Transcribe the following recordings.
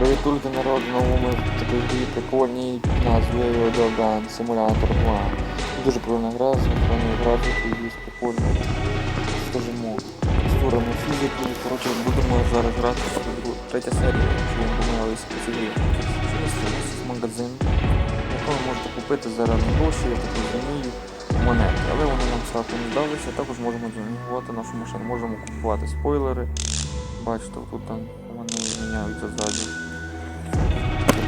Привіт, друзі, народ, новому такій прикольній назвою Dogan Simulator 2. Дуже прикольна гра, синхронний графік і прикольно. Скажімо, створимо фізику. Коротше, будемо зараз грати гру. Третя серія, ви не помилилися по є магазин, в якому можете купити заради гроші, я так розумію, монети. Але вони нам сраку не здалися. Також можемо зонігувати нашу машину. Можемо купувати спойлери. Бачите, тут там вони міняються ззаді.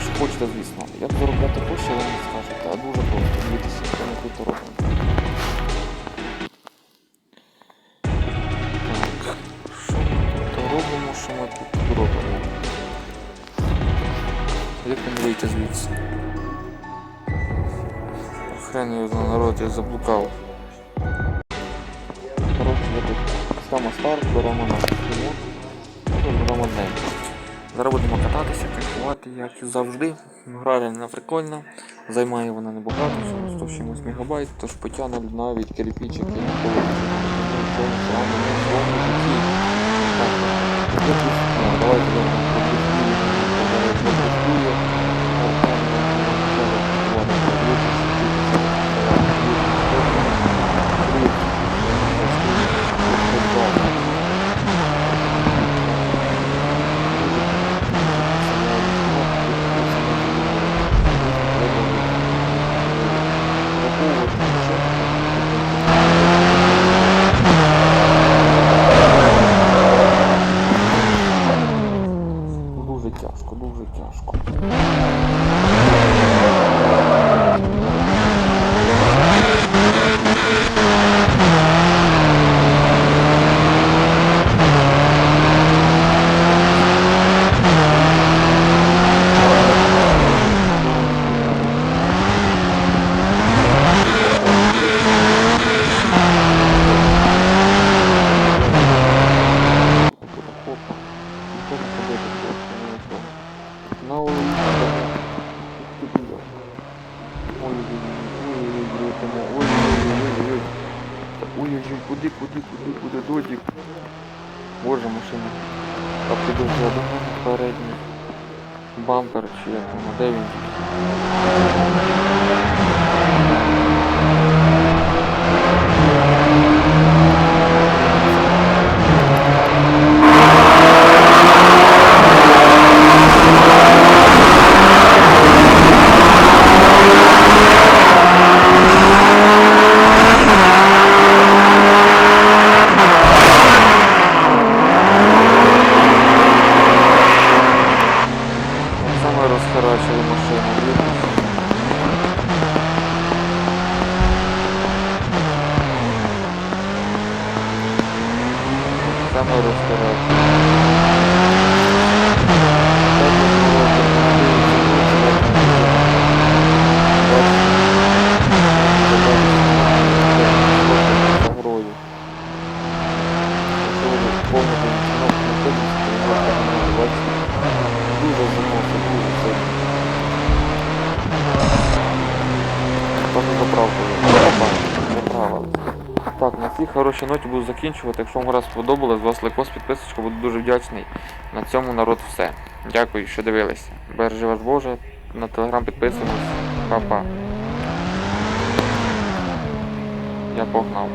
Якщо хочете, звісно. Як заробляти гроші, ви не скажете, а дуже просто. Дивіться, що ми тут робимо. Так, що ми тут робимо, що ми тут робимо? Як нам вийти звідси? Хрен його народ, я заблукав. Коротше, я тут ставимо старт, беремо нашу стріму. Беремо день. Зараз будемо кататися, кайфувати, як і завжди. Гра реально прикольна. Займає вона небагато, всього 100 чимось мегабайт, тож потягне навіть кирпичики на куди, куди, додік. Боже, машина. А піду задумав передній. Бампер чи як воно, де він? Саме розхарачили машину. блін. Саме розхарачили. Загрою. Якщо ви повністю знаходитесь, дуже замовся, дуже сильно. Там не заправкою. Заправили. Так, на цій хорошій ноті буду закінчувати. Якщо вам раз сподобалось, вас лайкос, підписочка, буду дуже вдячний. На цьому народ все. Дякую, що дивилися. Бережи вас Боже. На телеграм підписуємось. Па-па. Я погнав.